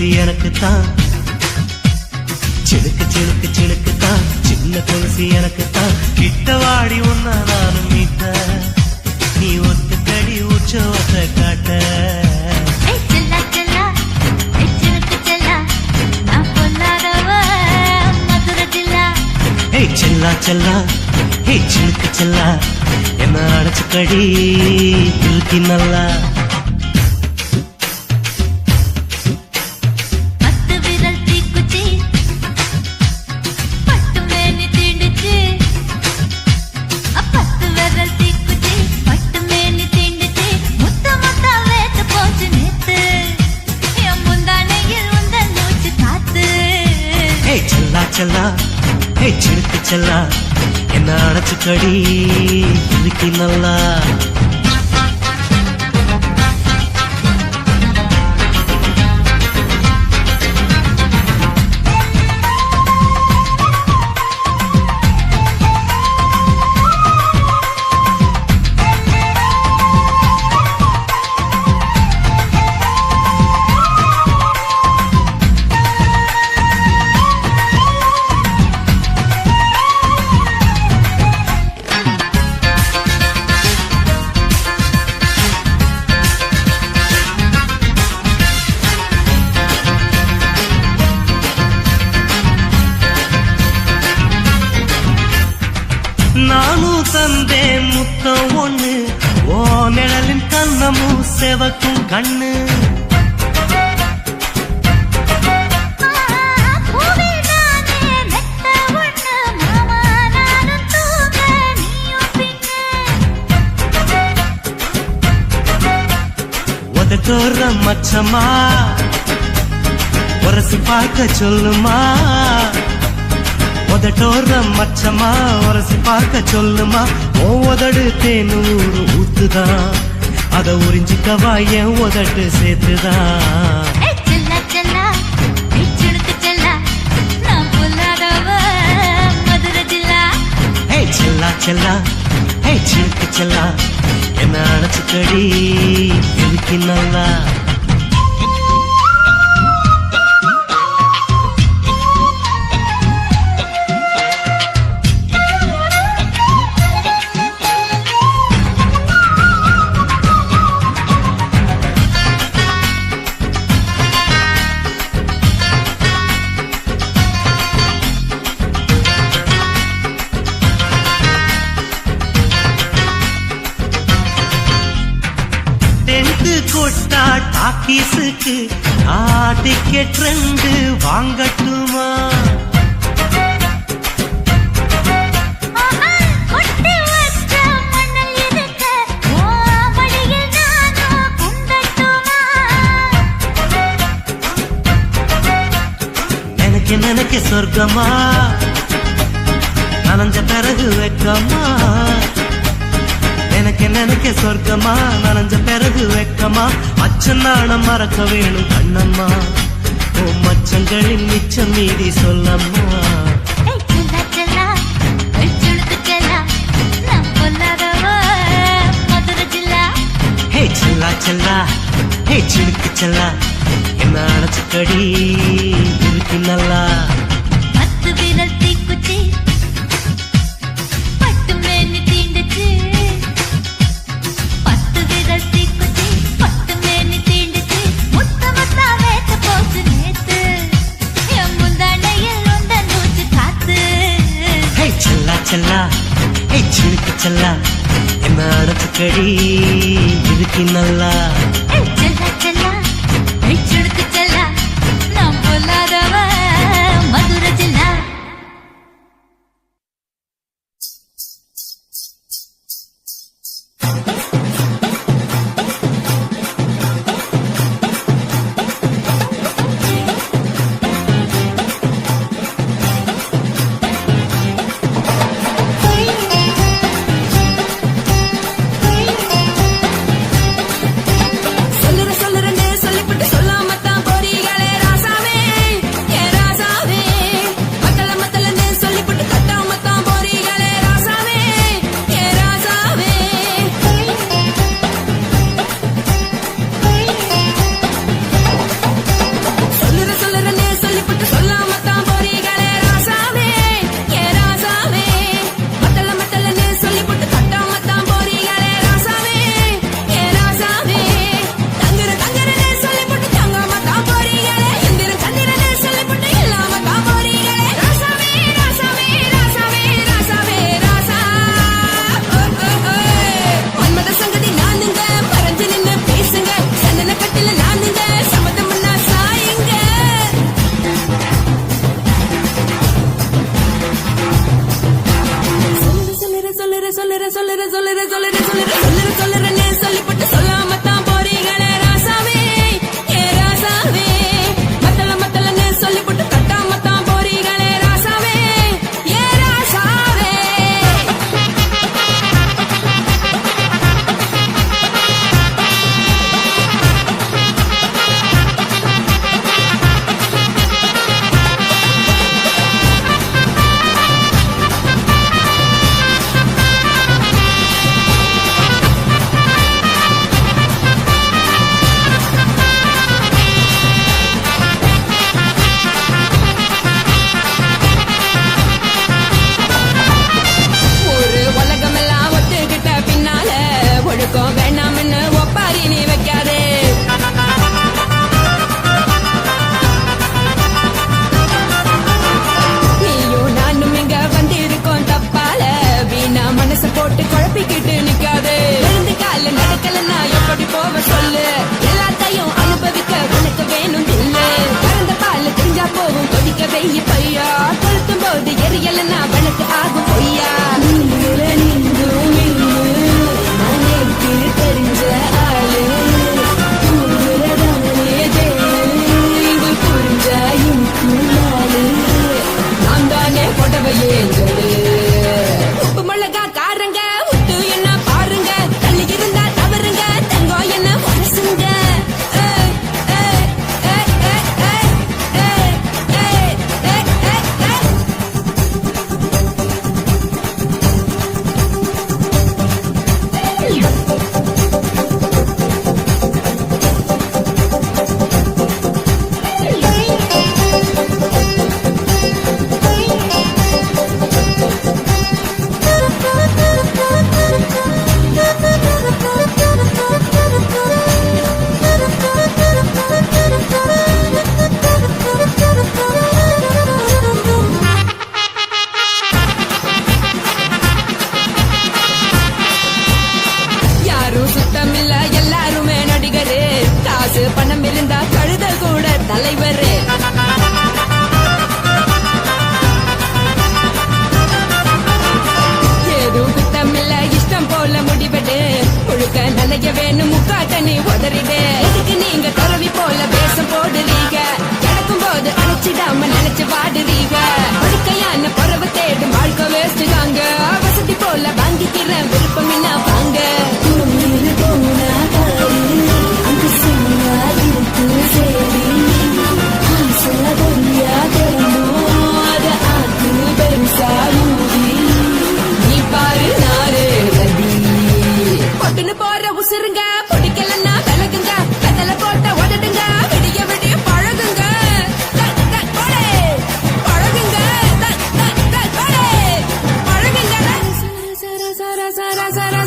கொலுசு எனக்கு தான் சிணுக்கு சிணுக்கு சிணுக்கு தான் சின்ன கொலுசு எனக்கு தான் கிட்ட வாடி உன்ன நானும் மீட்ட நீ ஒத்து கடி உற்சவத்தை காட்ட செல்லா செல்லா. ஏய் சினுக்கு செல்லா. என்ன அடைச்சு கடி நல்லா. ஏய் என்ன அடைச்சு கடி? இழுக்கி நல்லா தூங்க செவக்கும் கண்ணு. தோற மச்சமா உரசி பார்க்க சொல்லுமா? உதட்டோற மச்சமா உரசி பார்க்க சொல்லுமா? ஓ உதடு தேனூர் ஊத்துதான். அத உறிஞ்சிக்கவா என் உதட்டு சேர்த்துதான் செல்லா. ஹே சிலுக்கு செல்லா என்ன அடைச்சுக்கடி நினைக்க சொர்க்கமா? நனைஞ்ச பிறகு வெக்கமா? அச்சம் நாணம் மறக்க வேணும் கண்ணம்மா. ஓ மச்சங்களின் மிச்சம் மீதி சொல்லம்மா. ஹே செல்லா செல்லா ஹே சிலுக்கு செல்லா என்ன அடைச்சுக்கடி இருக்கு நல்லா. செல்லா என்ன அடைச்சுக்கடி இருக்கு நல்லா. பணம் இருந்தா கழுத கூட தலைவர். danzarán.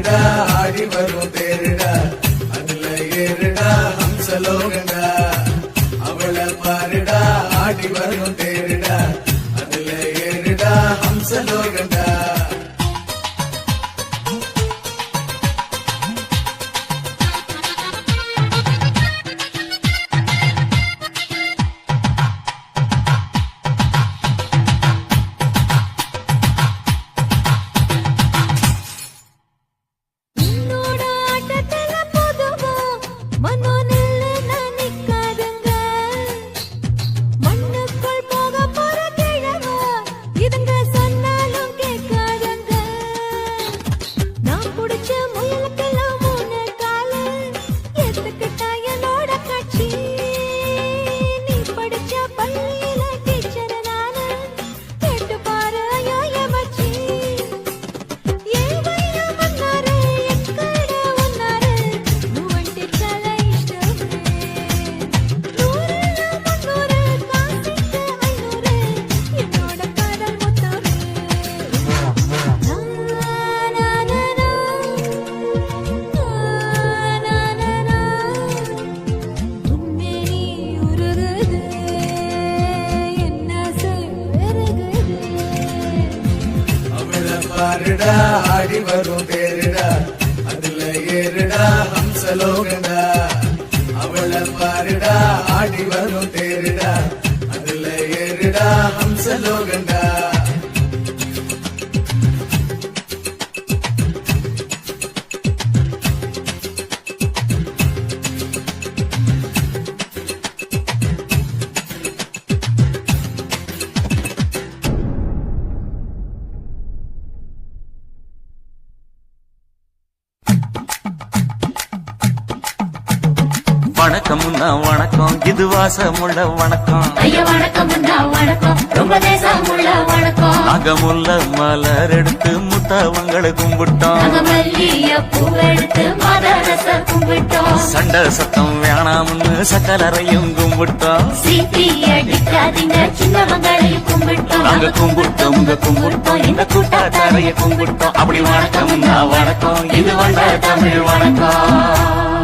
ஏறுடா ஆடி வரும் பேருடா அதுல ஏறுடா ஹம்சலோகண்டா அவள பாருடா ஆடி வரும் பேருடா அதுல ஏறுடா ஹம்சலோகண்டா இது வாசமுள்ள வணக்கம். அகமுள்ள மலர் எடுத்து முத்தவங்களை கும்பிட்டோம். சண்டை சத்தம் வேணாம்னு சக்கலரையும் கும்பிட்டோம். நாங்க கும்பிட்டோம். உங்க கும்பிட்டோம் இந்த கூட்டாத்தாரைய கும்பிட்டோம். அப்படி வணக்கம் வணக்கம். இது வந்த தமிழ் வணக்கம்.